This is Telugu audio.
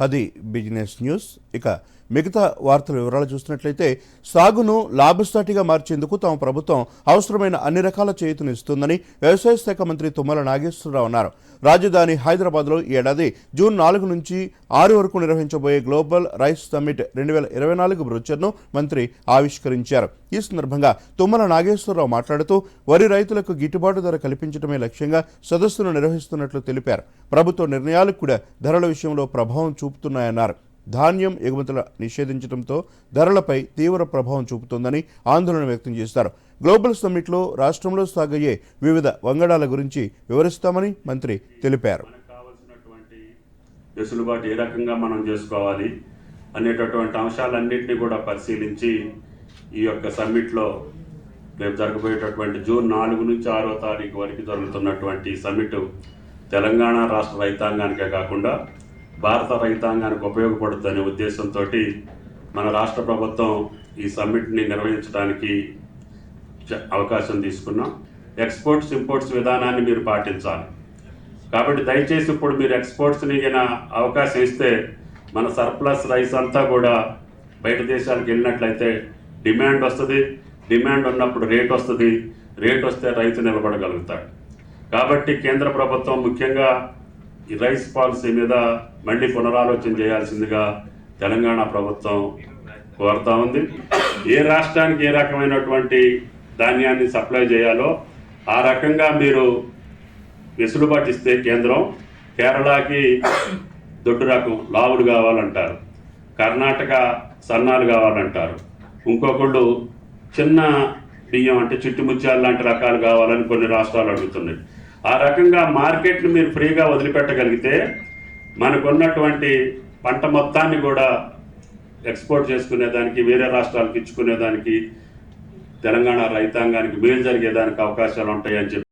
అది బిజినెస్ న్యూస్. ఇక మిగతా వార్తల వివరాలు చూసినట్లయితే సాగును లాభసాటిగా మార్చేందుకు తమ ప్రభుత్వం అవసరమైన అన్ని రకాల చేయూతనిస్తుందని వ్యవసాయ శాఖ మంత్రి తుమ్మల నాగేశ్వరరావు అన్నారు. రాజధాని హైదరాబాద్లో ఈ ఏడాది జూన్ నాలుగు నుంచి ఆరు వరకు నిర్వహించబోయే గ్లోబల్ రైస్ సమ్మిట్ రెండు వేల ఇరవై నాలుగు బ్రోచర్ను మంత్రి ఆవిష్కరించారు. ఈ సందర్భంగా తుమ్మల నాగేశ్వరరావు మాట్లాడుతూ వరి రైతులకు గిట్టుబాటు ధర కల్పించడమే లక్ష్యంగా సదస్సును నిర్వహిస్తున్నట్లు తెలిపారు. ప్రభుత్వ నిర్ణయాలు కూడా ధరల విషయంలో ప్రభావం చూపుతున్నాయన్నారు. ధాన్యం ఎగుమతుల నిషేధించడంతో ధరలపై తీవ్ర ప్రభావం చూపుతోందని ఆందోళన వ్యక్తం చేశారు. గ్లోబల్ సమ్మిట్లో రాష్ట్రంలో సాగయ్యే వివిధ వంగడాల గురించి వివరిస్తామని మంత్రి తెలిపారు. వెసులుబాటు ఏ రకంగా మనం చేసుకోవాలి అనేటటువంటి అంశాలన్నింటినీ కూడా పరిశీలించి ఈ యొక్క సమ్మిట్లో రేపు జరగబోయేటటువంటి జూన్ నాలుగు నుంచి ఆరో తారీఖు వరకు జరుగుతున్నటువంటి సమ్మిట్ తెలంగాణ రాష్ట్ర రైతాంగానికే కాకుండా భారత రైతాంగానికి ఉపయోగపడుతుందనే ఉద్దేశంతో మన రాష్ట్ర ప్రభుత్వం ఈ సమ్మిట్ని నిర్వహించడానికి అవకాశం తీసుకున్నాం. ఎక్స్పోర్ట్స్ ఇంపోర్ట్స్ విధానాన్ని మీరు పాటించాలి. కాబట్టి దయచేసి ఇప్పుడు మీరు ఎక్స్పోర్ట్స్ని గిన అవకాశం ఇస్తే మన సర్ప్లస్ రైస్ అంతా కూడా బయట దేశాలకు వెళ్ళినట్లయితే డిమాండ్ వస్తుంది డిమాండ్ ఉన్నప్పుడు రేట్ వస్తుంది రేట్ వస్తే రైతు నిలబడగలుగుతాడు. కాబట్టి కేంద్ర ప్రభుత్వం ముఖ్యంగా ఈ రైస్ పాలసీ మీద మళ్ళీ పునరాలోచన చేయాల్సిందిగా తెలంగాణ ప్రభుత్వం కోరుతా ఉంది. ఏ రాష్ట్రానికి ఏ రకమైనటువంటి ధాన్యాన్ని సప్లై చేయాలో ఆ రకంగా మీరు వెసులుబాటు ఇస్తే కేంద్రం కేరళకి దొడ్డు రకం లావులు కావాలంటారు కర్ణాటక సన్నాలు కావాలంటారు. ఇంకొకళ్ళు చిన్న బియ్యం అంటే చుట్టుముత్యాలు లాంటి రకాలు కావాలని కొన్ని రాష్ట్రాలు అడుగుతున్నాయి. ఆ రకంగా మార్కెట్ని మీరు ఫ్రీగా వదిలిపెట్టగలిగితే మనకున్నటువంటి పంట మొత్తాన్ని కూడా ఎక్స్పోర్ట్ చేసుకునేదానికి వేరే రాష్ట్రాలకు ఇచ్చుకునేదానికి తెలంగాణ రైతాంగానికి మేలు జరిగేదానికి అవకాశాలు ఉంటాయని చెప్పి